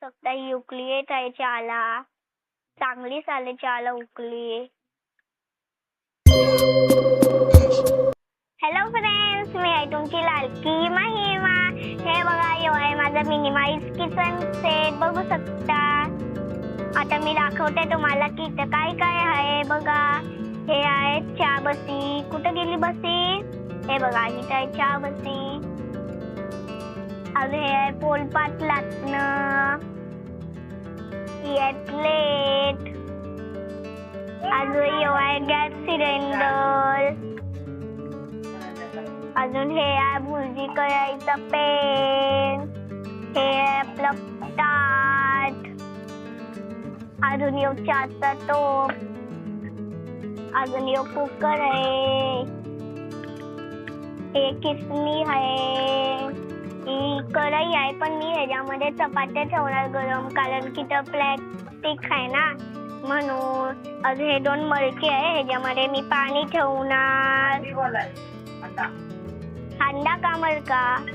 शकता येत आहे चहाला चांगलीच आले चहाला उकली हॅलो फ्रेंड्स मी आहे तुमची लाडकी महिमा। हे बघा यो आहे माझा मिनिमाइज किचन सेट बघू शकता आता मी दाखवते तुम्हाला की इथं काय काय आहे बघा हे आहे चहा बसी कुठं गेली बसी? हे बघा इथं आहे चहा बसी अजून हे आहे पोलपाट लाटणं. ही आहे प्लेट अजून यो गॅस सिलेंडर. अजून हे आहे भुर्जी करायचं पेन. हे आहे आपलं ताट. अजून यो चहाचा टोप अजून येऊ कुकर आहे. हे किसणी आहे. कढई आहे पण मी ह्याच्यामध्ये चपात्या ठेवणार गरम कारण की तर प्लॅस्टिक आहे ना. म्हणून अजून हे दोन मडके आहे ह्याच्यामध्ये मी पाणी ठेवणार. हांडा का मडका?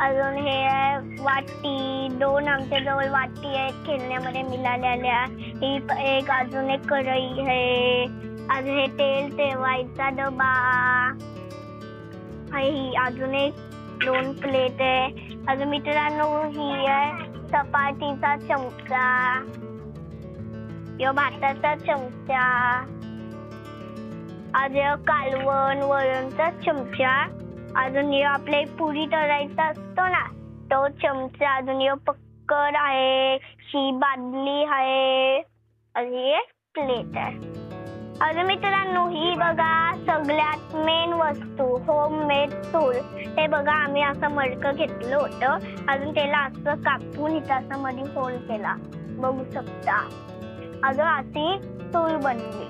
अजून हे आहे वाटी दोन आमच्या जवळ वाटी आहेत खेळण्यामध्ये मिळालेल्या. ही एक अजून एक कढई आहे. अजून हे तेल ठेवायचा डबा. ही अजून एक दोन प्लेट आहे. अजून मित्रांनो ही आहे चपातीचा चमचा. यो भाताचा चमचा. अजून कालवण वरणचा चमचा. अजून यो आपले पुरी तळायचा असतो ना तो चमचा. अजून यो पक्कड आहे ही बादली आहे. अजून एक प्लेट आहे. अजून मित्रांनो ही बघा सगळ्यात मेन वस्तू होम मेड चूल हे बघा आम्ही असं मडकं घेतलं होतं. अजून त्याला असं कापून इथं असं मध्ये होल केला. बघू शकता. अजून अशी टूल बनली.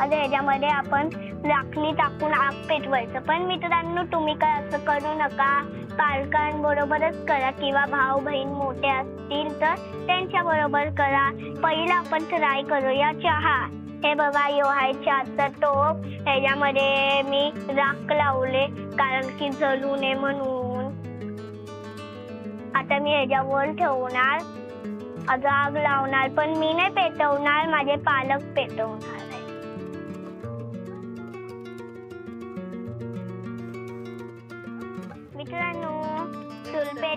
आता ह्याच्यामध्ये आपण लाकडी टाकून आग पेटवायचं. पण मित्रांनो तुम्ही काय असं करू नका. पालकांबरोबरच करा किंवा भाऊ बहीण मोठे असतील तर त्यांच्या बरोबर करा. पहिला आपण ट्राय करूया चहा. हे बघा यो आहे चहाचा टोप. ह्याच्यामध्ये मी राख लावले कारण की जळू नये म्हणून. आता मी ह्याच्यावर ठेवणार. आग लावणार पण मी नाही पेटवणार माझे पालक पेटवणार.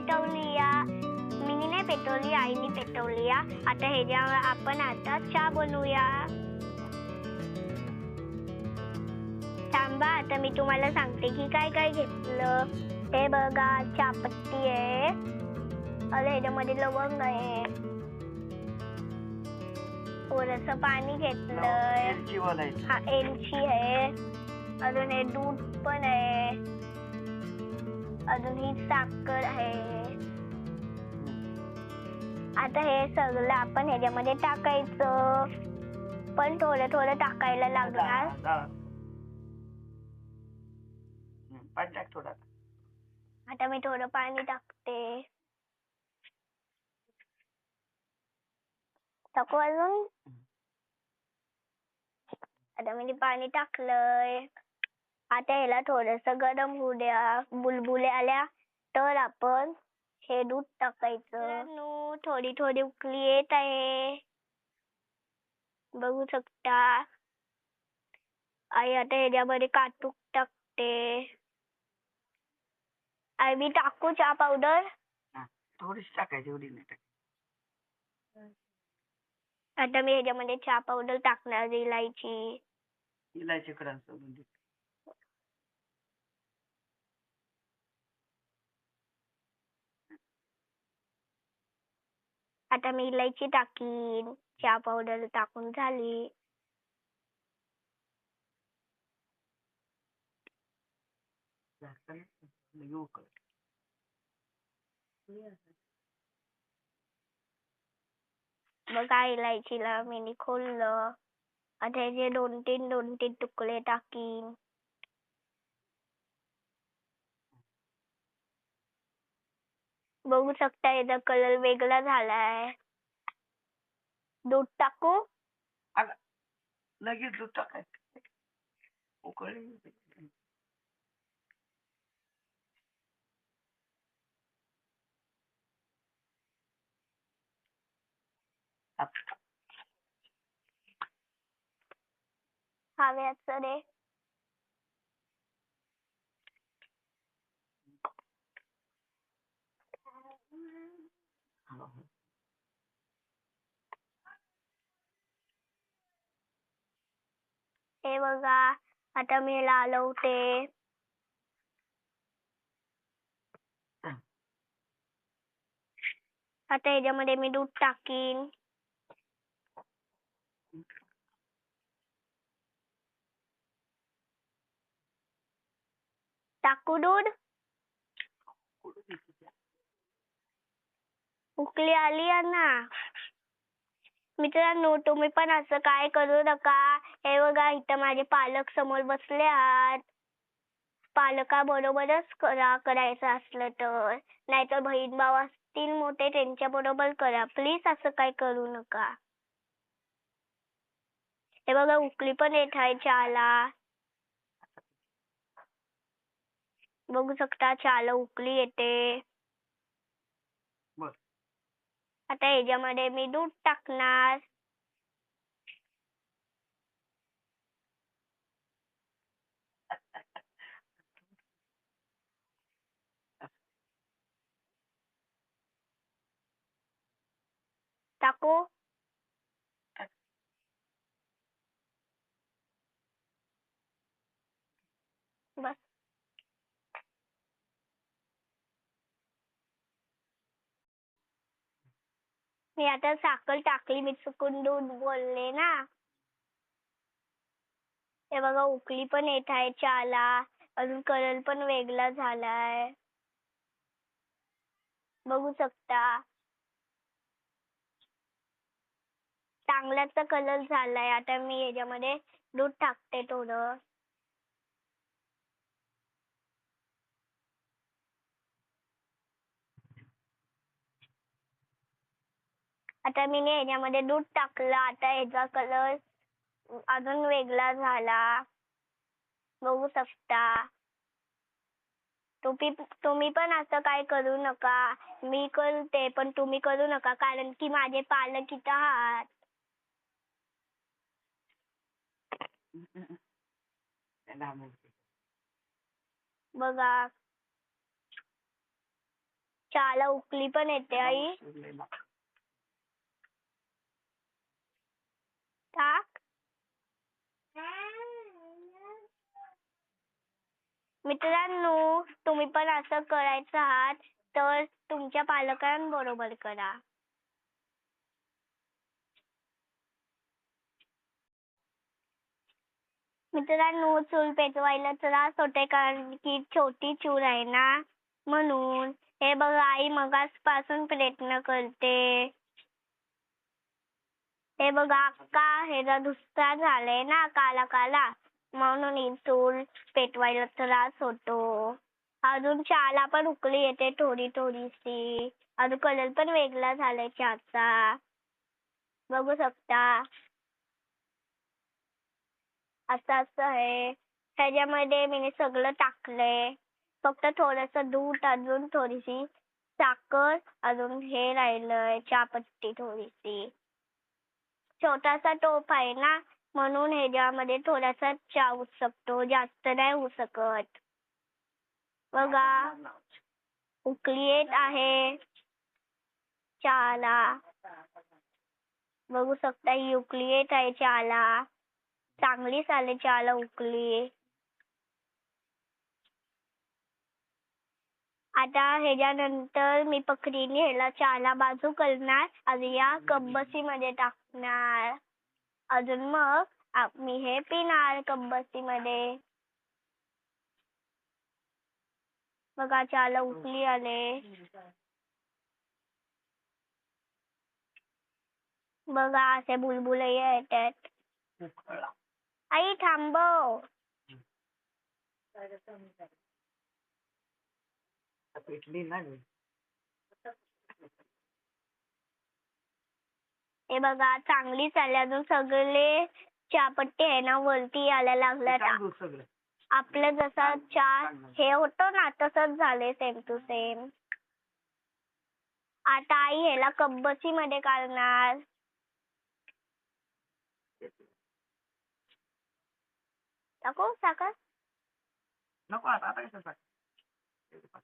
पेटवली या नाही पेटवली आईने पेटवली या आता ह्याच्यावर आपण आता चहा बनवूया. थांबा आता मी तुम्हाला सांगते की काय काय घेतलं. हे बघा चहापत्ती आहे. अरे ह्याच्यामध्ये लवंग आहे. थोडस पाणी घेतलंय. हा एलची आहे. अजून हे दूध पण आहे. अजून ही साखर आहे. आता हे सगळं आपण ह्याच्यामध्ये टाकायचं. पण थोडं थोडं टाकायला लागणार. पाणी टाक थोडा आता. मी थोडं पाणी टाकते. टाकू अजून? आता मी पाणी टाकलंय. आता ह्याला थोडस गरम होऊ द्या. बुलबुले आल्या तर आपण हे दूध टाकायचं. थोडी थोडी उकळी येत आहे. बघू शकता. आई आता ह्याच्यामध्ये काटूक टाकते. आई मी टाकू चहा पावडर थोडीशी टाकायची एवढी नाही टाकायची. आता मी ह्याच्यामध्ये चहा पावडर टाकणार इलायची. इलायची कडा सोडून आता मी इलायची टाकीन चहा पावडर टाकून झाली. मग लगे बघा इलायचीला मी खोललं. आता जे दोन तीन दोन तीन तुकडे टाकीन. बघू शकता याचा कलर वेगळा झालाय. दूध टाकू? लगेच दूध टाकायचं. हव्याच रे. हो, हो. हे बघा आता मी हं. आता ह्याच्यामध्ये मी दूध टाकीन टाकू दूध कुठं दिसते? उकळी आली आहे ना मित्रांनो तुम्ही पण असं काय करू नका. हे बघा इथं माझे पालक समोर बसले आहात. पालकाबरोबरच करा करायचं असलं तर. नाहीतर बहीण भाऊ असतील मोठे त्यांच्या बरोबर करा. प्लीज असं काय करू नका. हे बघा उकळी पण येत आहे चहाला बघू शकता चहाला उकळी येते. आता ह्याच्यामध्ये मी दूध टाकणार. टाकू बस मी आता साखर टाकली मी चुकून दूध बोलले ना. हे बघा उकळी पण येत आहे चहाला. अजून कलर पण वेगळा झालाय. बघू शकता. चांगलाच कलर झालाय. आता मी याच्यामध्ये दूध टाकते थोडं. आता मी ह्याच्यामध्ये दूध टाकलं. आता ह्याचा कलर अजून वेगळा झाला. बघू शकता. तुम्ही तुम्ही पण असं काय करू नका. मी करते पण तुम्ही करू नका. कारण की माझे पालक इथं आहात. बघा. चहाला उकळी पण येते आई. सोडलेला. मित्रांनो तुम्ही पण असं करायचं आहात तर तुमच्या पालकांबरोबर करा मित्रांनो चूल पेटवायला त्रास होते कारण की छोटी चूल आहे ना म्हणून हे बघा आई मगासपासून प्रयत्न करते हे बघा अक्का ह्याचा दुसरा झालाय ना काला काला म्हणून ही पेटवायला त्रास होतो. अजून चहाला पण उकळी येते थोडी थोडीशी अजून कलर पण वेगळा झालाय चहाचा बघू शकता. असं असं आहे. ह्याच्यामध्ये मी सगळं टाकलंय. फक्त थोडंसं दूध अजून थोडीशी साखर अजून हे राहिलंय चहापत्ती थोडीशी. छोटासा टोप आहे ना? म्हणून ह्याच्यामध्ये थोडासा चहा होऊ शकतो जास्त नाही होऊ शकत बघा. उकळी येत आहे. चहाला. बघू शकता ही उकळी येत आहे चहाला. चांगलीच आली चहाला उकळी. आता ह्याच्यानंतर मी पकडीने ह्याला चहाला बाजू करणार. आणि या कब्बसी मध्ये टाकणार. अजून मग मी हे पिणार कब्बसी मध्ये बघा चहाला उठली आले बघा असे बुलबुल येतात. आई थांबव. भेटली ना मी हे बघा चांगली चालली. सगळे चहापट्टी आहे ना वरती यायला लागल्या आपलं जसा चहा हे होत ना तसंच झालंय सेम टू सेम आता आई ह्याला कब्बसी मध्ये काढणार नको साखर. नको आता आता कसं साखर?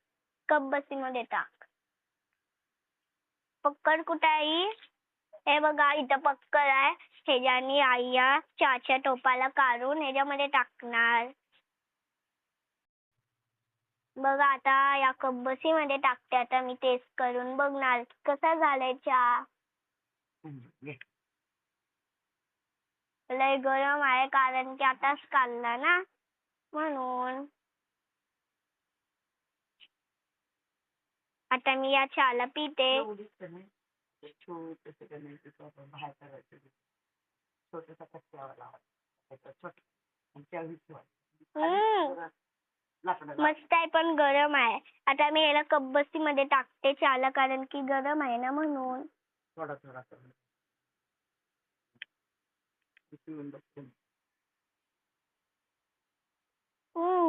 कपमध्ये टाक पक्कड कुठे आहे हे? बघा इथं पक्कड आहे. ह्याच्यानी आई या चहाच्या टोपाला काढून ह्याच्यामध्ये टाकणार. बघा आता या कब्बसी बसीमध्ये टाकते. आता मी टेस्ट करून बघणार. कसा झालाय चहा लय गरम आहे कारण की आताच काढला ना? म्हणून आता मी या चहाला पिते एवढीच का नाही एक छोटंसं का नाही तिथं आपण बाहेर करायचं छोटंसं कच्च्यावर लावायचं त्याच्यात छोटं आणि त्या ठेवायचं. हम्म. लाकडाला मस्त आहे पण गरम आहे. आता मी याला कपमध्ये टाकते चहाला कारण की गरम आहे ना म्हणून. थोडा थोडा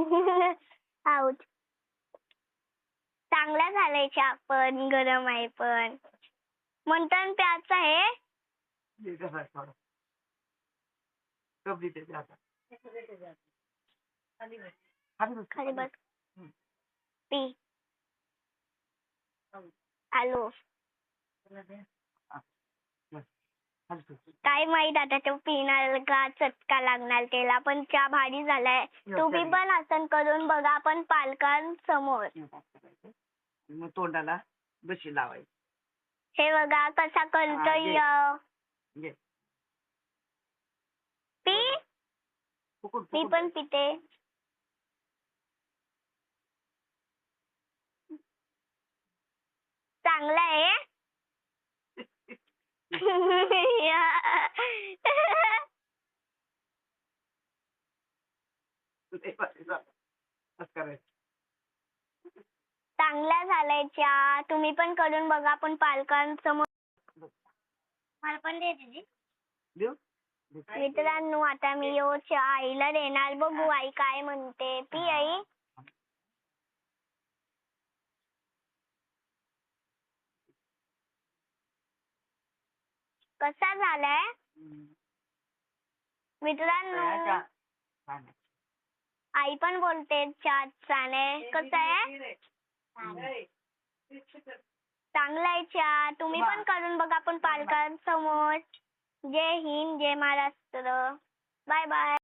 चांगल्या घालायच्या आपण गरम आहे पण. म्हणतात प्याचं आहे हॅलो काय माहीत आता तो पिणार का चटका लागणार त्याला पण चहा भारी झालाय. तुम्ही पण असं करून बघा पण पालकांसमोर मग तोंडाला बशी लावायची. हे बघा कसा करतोय घे. पी? फुकून मी फुकून पण पिते. चांगला आहे? लय भारी झालं. असं करायचं चांगला झालाय चहा तुम्ही पण करून बघा पण पालकांसमोर. मला पण दे दीदी. मित्रांनो आता मी यो चहा आईला देणार. बघू आई काय म्हणते. पी आई कसा झालाय. मित्रांनो. आई पण बोलते चहा छान आहे कसं आहे? चांगला आहे चहा तुम्ही पण करून बघा पण पालकांसमोर. जय हिंद जय महाराष्ट्र. Bye bye.